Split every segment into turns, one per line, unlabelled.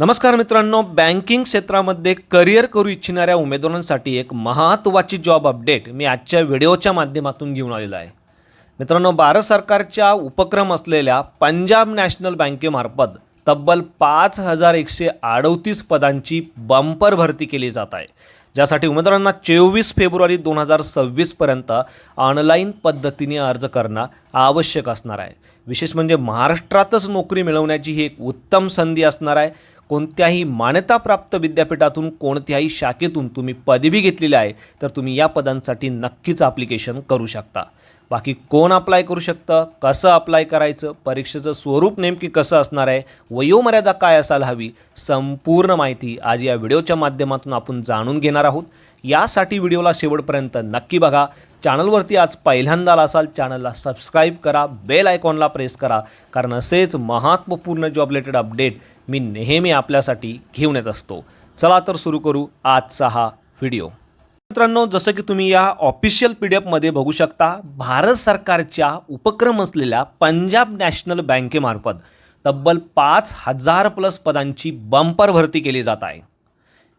नमस्कार मित्रांनो बँकिंग क्षेत्रामध्ये करिअर करू इच्छिणाऱ्या उमेदवारांसाठी एक महत्त्वाची जॉब अपडेट मी आजच्या व्हिडिओच्या माध्यमातून घेऊन आलेलो आहे. मित्रांनो भारत सरकारच्या उपक्रम असलेल्या पंजाब नॅशनल बँकेमार्फत तब्बल पाच हजार एकशे अडतीस पदांची बंपर भरती केली जात आहे. ज्यासाठी उमेदवारांना चोवीस फेब्रुवारी दोन हजार सव्वीसपर्यंत ऑनलाईन पद्धतीने अर्ज करणं आवश्यक असणार आहे. विशेष म्हणजे महाराष्ट्रातच नोकरी मिळवण्याची ही एक उत्तम संधी असणार आहे. कोणत्याही मान्यताप्राप्त विद्यापीठातून कोणत्याही शाखेतून तुम्ही पदवी घेतलेली आहे तर तुम्ही या पदांसाठी नक्कीच ॲप्लिकेशन करू शकता. बाकी कोण अप्लाय करू शकतं कसं अप्लाय करायचं परीक्षेचं स्वरूप नेमकी कसं असणार आहे वयोमर्यादा काय असायला हवी संपूर्ण माहिती आज या व्हिडिओच्या माध्यमातून आपण जाणून घेणार आहोत. यासाठी व्हिडिओला शेवटपर्यंत नक्की बघा. चॅनलवरती आज पहिल्यांदा आला असाल चॅनलला सबस्क्राईब करा बेल आयकॉनला प्रेस करा कारण असेच महत्त्वपूर्ण जॉब रिलेटेड अपडेट मी नेहमी आपल्यासाठी घेऊन येत असतो. चला तर सुरू करू आजचा हा व्हिडिओ. मित्रांनो जसं की तुम्ही या ऑफिशियल पी डी एफमध्ये बघू शकता भारत सरकारच्या उपक्रम असलेल्या पंजाब नॅशनल बँकेमार्फत तब्बल पाच हजार प्लस पदांची बंपर भरती केली जात आहे.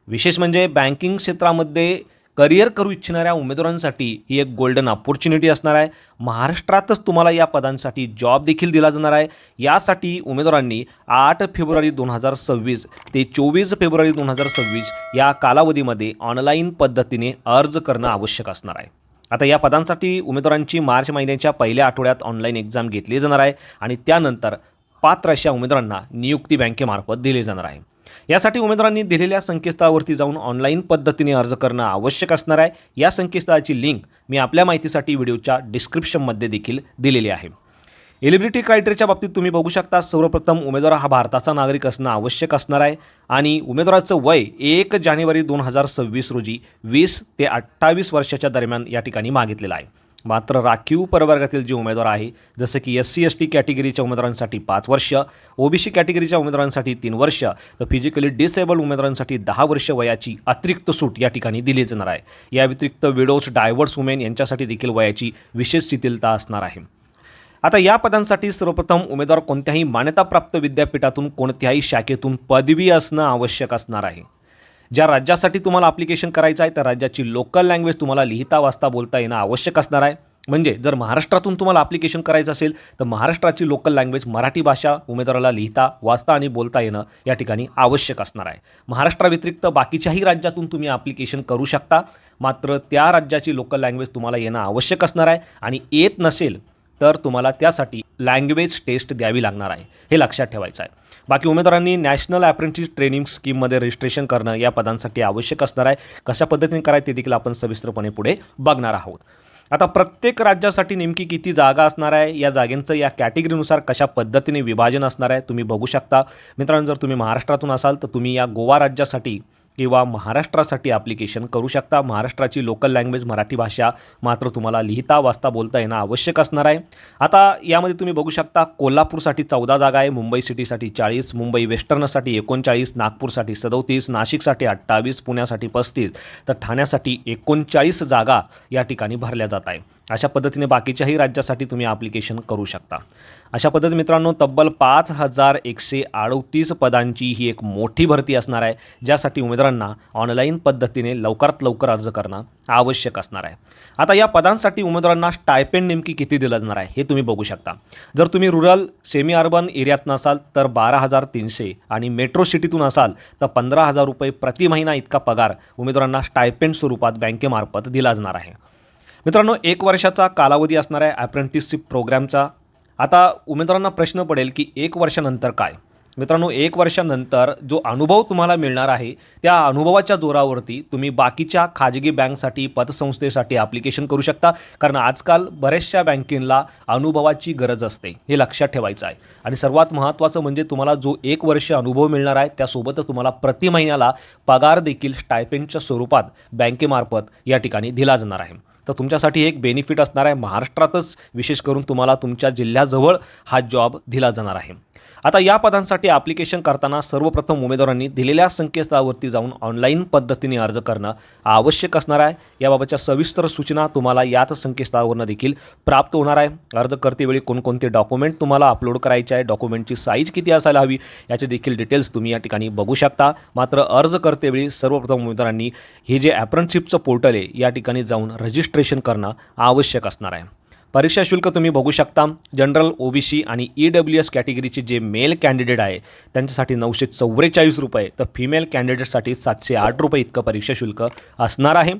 विशेष म्हणजे बँकिंग क्षेत्रामध्ये करिअर करू इच्छिणाऱ्या उमेदवारांसाठी ही एक गोल्डन ऑपॉर्च्युनिटी असणार आहे. महाराष्ट्रातच तुम्हाला या पदांसाठी जॉब देखील दिला जाणार आहे. यासाठी उमेदवारांनी आठ फेब्रुवारी दोन हजार सव्वीस ते चोवीस फेब्रुवारी दोन हजार सव्वीस या कालावधीमध्ये ऑनलाईन पद्धतीने अर्ज करणं आवश्यक असणार आहे. आता या पदांसाठी उमेदवारांची मार्च महिन्याच्या पहिल्या आठवड्यात ऑनलाईन एक्झाम घेतली जाणार आहे आणि त्यानंतर पात्र अशा उमेदवारांना नियुक्ती बँकेमार्फत दिली जाणार आहे. यासाठी उमेदवारांनी दिलेल्या संकेतस्थळावरती जाऊन ऑनलाईन पद्धतीने अर्ज करणं आवश्यक असणार आहे. या संकेतस्थळाची लिंक मी आपल्या माहितीसाठी व्हिडिओच्या डिस्क्रिप्शनमध्ये देखील दिलेली आहे. एलिजिबिलिटी क्रायटेरियाच्या बाबतीत तुम्ही बघू शकता सर्वप्रथम उमेदवार हा भारताचा नागरिक असणं आवश्यक असणार आहे आणि उमेदवाराचं वय एक जानेवारी दोन हजार सव्वीस रोजी वीस ते अठ्ठावीस वर्षाच्या दरम्यान या ठिकाणी मागितलेलं आहे. मात्र राखीव प्रवर्गातील जे उमेदवार आहे जसं की एस सी एस टी कॅटेगरीच्या उमेदवारांसाठी पाच वर्ष ओबीसी कॅटेगरीच्या उमेदवारांसाठी तीन वर्ष तर फिजिकली डिसेबल उमेदवारांसाठी दहा वर्ष वयाची अतिरिक्त सूट या ठिकाणी दिली जाणार आहे. या व्यतिरिक्त विडोज डायव्हर्स वुमेन यांच्यासाठी देखील वयाची विशेष शिथिलता असणार आहे. आता या पदांसाठी सर्वप्रथम उमेदवार कोणत्याही मान्यताप्राप्त विद्यापीठातून कोणत्याही शाखेतून पदवी असणं आवश्यक असणार आहे. ज्या राज्यासाठी तुम्हाला ॲप्लिकेशन करायचं आहे त्या राज्याची लोकल लँग्वेज तुम्हाला लिहिता वाचता बोलता येणं आवश्यक असणार आहे. म्हणजे जर महाराष्ट्रातून तुम्हाला ॲप्लिकेशन करायचं असेल तर महाराष्ट्राची लोकल लँग्वेज मराठी भाषा उमेदवाराला लिहिता वाचता आणि बोलता येणं या ठिकाणी आवश्यक असणार आहे. महाराष्ट्राव्यतिरिक्त बाकीच्याही राज्यातून तुम्ही ॲप्लिकेशन करू शकता. मात्र त्या राज्याची लोकल लँग्वेज तुम्हाला येणं आवश्यक असणार आहे. आणि येत नसेल तर तुम्हाला त्यासाठी लँग्वेज टेस्ट द्यावी लागणार आहे. हे लक्षात ठेवायचं आहे. बाकी उमेदवारांनी नॅशनल ॲप्रेंटिस ट्रेनिंग स्कीममध्ये रजिस्ट्रेशन करणं या पदांसाठी आवश्यक असणार आहे. कशा पद्धतीने करायचं ते देखील आपण सविस्तरपणे पुढे बघणार आहोत. आता प्रत्येक राज्यासाठी नेमकी किती जागा असणार आहे? या जागेंचं या कॅटेगरीनुसार कशा पद्धतीने विभाजन असणार आहे? तुम्ही बघू शकता. मित्रांनो जर तुम्ही महाराष्ट्रातून असाल तर तुम्ही या गोवा राज्यासाठी किंवा महाराष्ट्रासाठी ॲप्लिकेशन करू शकता. महाराष्ट्राची लोकल लँग्वेज मराठी भाषा मात्र तुम्हाला लिहिता वाचता बोलता येणं आवश्यक असणार आहे. आता यामध्ये तुम्ही बघू शकता कोल्हापूरसाठी चौदा जागा आहे. मुंबई सिटीसाठी चाळीस मुंबई वेस्टर्नसाठी एकोणचाळीस नागपूरसाठी सदोतीस नाशिकसाठी अठ्ठावीस पुण्यासाठी पस्तीस. तर ठाण्यासाठी एकोणचाळीस जागा या ठिकाणी भरल्या जात आहे. अशा पद्धतीने बाकीच्याही राज्यासाठी तुम्ही ॲप्लिकेशन करू शकता. अशा पद्धतीने मित्रांनो तब्बल पाच हजार एकशे अडतीस पदांची ही एक मोठी भरती असणार आहे ज्यासाठी उमेदवारांना ऑनलाईन पद्धतीने लवकरात लवकर अर्ज करणं आवश्यक असणार आहे. आता या पदांसाठी उमेदवारांना स्टायपेंड नेमकी किती दिलं जाणार आहे हे तुम्ही बघू शकता. जर तुम्ही रुरल सेमी अर्बन एरियात नसाल तर बारा हजार तीनशे आणि मेट्रो सिटीतून असाल तर पंधरा हजार रुपये प्रति महिना इतका पगार उमेदवारांना स्टायपेंड स्वरूपात बँकेमार्फत दिला जाणार आहे. मित्रांनो एक वर्षाचा कालावधी असणार आहे अप्रेंटिसशिप प्रोग्रॅमचा आता उमेदवारांना प्रश्न पडेल की एक वर्षानंतर काय? मित्रांनो एक वर्षानंतर जो अनुभव तुम्हाला मिळणार आहे त्या अनुभवाच्या जोरावरती तुम्ही बाकीच्या खाजगी बँकसाठी पतसंस्थेसाठी ॲप्लिकेशन करू शकता. कारण आजकाल बऱ्याचशा बँकेला अनुभवाची गरज असते हे लक्षात ठेवायचं आहे. आणि सर्वात महत्त्वाचं म्हणजे तुम्हाला जो एक वर्ष अनुभव मिळणार आहे त्यासोबतच तुम्हाला प्रति महिन्याला पगार देखील स्टायपेंडच्या स्वरूपात बँकेमार्फत या ठिकाणी दिला जाणार आहे. तर तुमच्यासाठी एक बेनिफिट असणार आहे महाराष्ट्रातच. विशेष करून तुम्हाला तुमच्या जिल्ह्याजवळ हा जॉब दिला जाणार आहे. आता या पदांसाठी ॲप्लिकेशन करताना सर्वप्रथम उमेदवारांनी दिलेल्या संकेतस्थळावरती जाऊन ऑनलाईन पद्धतीने अर्ज करणं आवश्यक असणार आहे. याबाबतच्या सविस्तर सूचना तुम्हाला याच संकेतस्थळावरनं देखील प्राप्त होणार आहे. अर्ज करतेवेळी कोणकोणते डॉक्युमेंट तुम्हाला अपलोड करायचे आहे डॉक्युमेंटची साईज किती असायला हवी याचे देखील डिटेल्स तुम्ही या ठिकाणी बघू शकता. मात्र अर्ज करतेवेळी सर्वप्रथम उमेदवारांनी हे जे ॲप्रनशिपचं पोर्टल आहे या ठिकाणी जाऊन रजिस्टर रजिस्ट्रेशन करणं आवश्यक असणार आहे. परीक्षा शुल्क तुम्ही बघू शकता. जनरल ओबीसी आणि ई डब्ल्यू एस कॅटेगरीचे जे मेल कॅन्डिडेट आहे त्यांच्यासाठी नऊशे चव्वेचाळीस रुपये. तर फिमेल कॅन्डिडेटसाठी सातशे आठ रुपये इतकं परीक्षा शुल्क असणार आहे.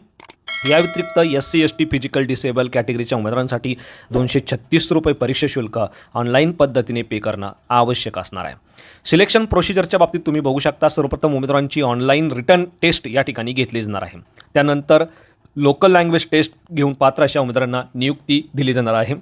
या व्यतिरिक्त S C S T physical disable कॅटेगरीच्या उमेदवारांसाठी दोनशे छत्तीस रुपये परीक्षा शुल्क ऑनलाईन पद्धतीने पे करणं आवश्यक असणार आहे. सिलेक्शन प्रोसिजरच्या बाबतीत तुम्ही बघू शकता सर्वप्रथम उमेदवारांची ऑनलाईन रिटर्न टेस्ट या ठिकाणी घेतली जाणार आहे. त्यानंतर लोकल लँग्वेज टेस्ट घेऊन पात्र अशा उमेदवारांना नियुक्ती दिली जाणार आहे.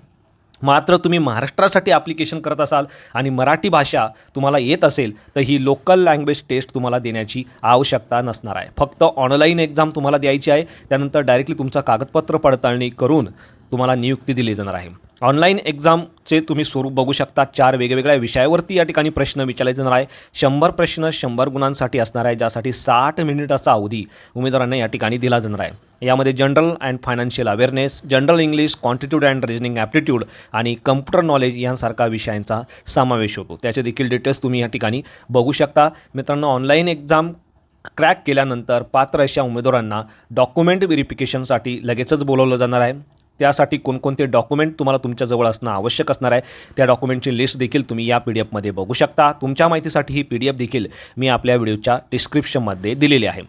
मात्र तुम्ही महाराष्ट्रासाठी ॲप्लिकेशन करत असाल आणि मराठी भाषा तुम्हाला येत असेल तर ही लोकल लँग्वेज टेस्ट तुम्हाला देण्याची आवश्यकता नसणार आहे. फक्त ऑनलाईन एक्झाम तुम्हाला द्यायची आहे त्यानंतर डायरेक्टली तुमचा कागदपत्र पडताळणी करून तुम्हाला नियुक्ती दिली जाणार आहे. ऑनलाईन एक्झामचे तुम्ही स्वरूप बघू शकता. चार वेगवेगळ्या विषयावरती या ठिकाणी प्रश्न विचारले जाणार आहे. शंभर प्रश्न शंभर गुणांसाठी असणार आहे ज्यासाठी साठ मिनिटाचा अवधी उमेदवारांना या ठिकाणी दिला जाणार आहे. यामध्ये general and financial awareness general English quantitative and reasoning aptitude आणि कम्प्युटर नॉलेज यांसारखा विषयांचा समावेश होतो. त्याचे देखील डिटेल्स तुम्ही या ठिकाणी बघू शकता. मित्रांनो ऑनलाईन एक्झाम क्रॅक केल्यानंतर पात्र अशा उमेदवारांना डॉक्युमेंट व्हेरिफिकेशनसाठी लगेचच बोलवलं जाणार आहे. त्यासाठी कोणकोणते डॉक्युमेंट तुम्हाला तुमच्याजवळ असणं आवश्यक असणार आहे त्या डॉक्युमेंटची लिस्ट देखील तुम्ही या पी डी एफमध्ये बघू शकता. तुमच्या माहितीसाठी ही पी डी एफ देखील मी आपल्या व्हिडिओच्या डिस्क्रिप्शनमध्ये दिलेली आहे.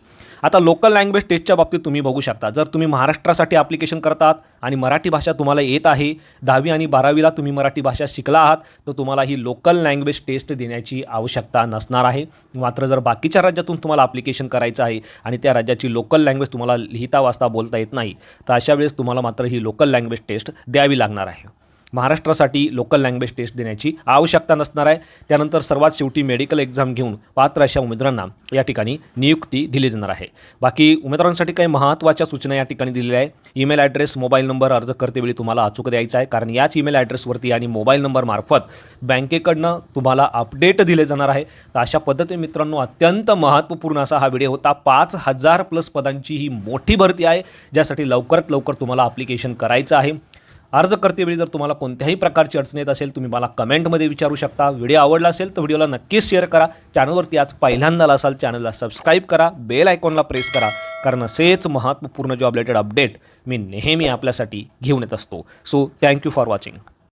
आता लोकल लँग्वेज टेस्टच्या बाबतीत तुम्ही बघू शकता. जर तुम्ही महाराष्ट्रासाठी ॲप्लिकेशन करतात आणि मराठी भाषा तुम्हाला येत आहे दहावी आणि बारावीला तुम्ही मराठी भाषा शिकला आहात तर तुम्हाला ही लोकल लँग्वेज टेस्ट देण्याची आवश्यकता नसणार आहे. मात्र जर बाकीच्या राज्यातून तुम्हाला ॲप्लिकेशन करायचं आहे आणि त्या राज्याची लोकल लँग्वेज तुम्हाला लिहिता वाचता बोलता येत नाही तर अशा वेळेस तुम्हाला मात्र ही लोकल लँग्वेज टेस्ट द्यावी लागणार आहे. महाराष्ट्रासाठी लोकल लँग्वेज टेस्ट देण्याची आवश्यकता नसणार आहे. त्यानंतर सर्वात शेवटी मेडिकल एक्झाम घेऊन पात्र अशा उमेदवारांना या ठिकाणी नियुक्ती दिली जाणार आहे. बाकी उमेदवारांसाठी काही महत्त्वाच्या सूचना या ठिकाणी दिलेल्या आहे ईमेल ॲड्रेस मोबाईल नंबर अर्ज करतेवेळी तुम्हाला अचूक द्यायचा आहे. कारण याच ईमेल ॲड्रेसवरती आणि मोबाईल नंबरमार्फत बँकेकडनं तुम्हाला अपडेट दिले जाणार आहे. तर अशा पद्धतीने मित्रांनो अत्यंत महत्त्वपूर्ण असा हा व्हिडिओ होता. पाच हजार प्लस पदांची ही मोठी भरती आहे. ज्यासाठी लवकरात लवकर तुम्हाला ॲप्लिकेशन करायचं आहे. अर्ज करतेवेळी जर तुम्हाला कोणत्याही प्रकारची अडचण येत असेल तुम्ही मला कमेंटमध्ये विचारू शकता. व्हिडिओ आवडला असेल तर व्हिडिओला नक्कीच शेअर करा. चॅनलवरती आज पहिल्यांदा असाल चॅनलला सबस्क्राईब करा. बेल आयकॉनला प्रेस करा. कारण असेच महत्त्वपूर्ण जॉब रिलेटेड अपडेट मी नेहमी आपल्यासाठी घेऊन येत असतो. So thank you for watching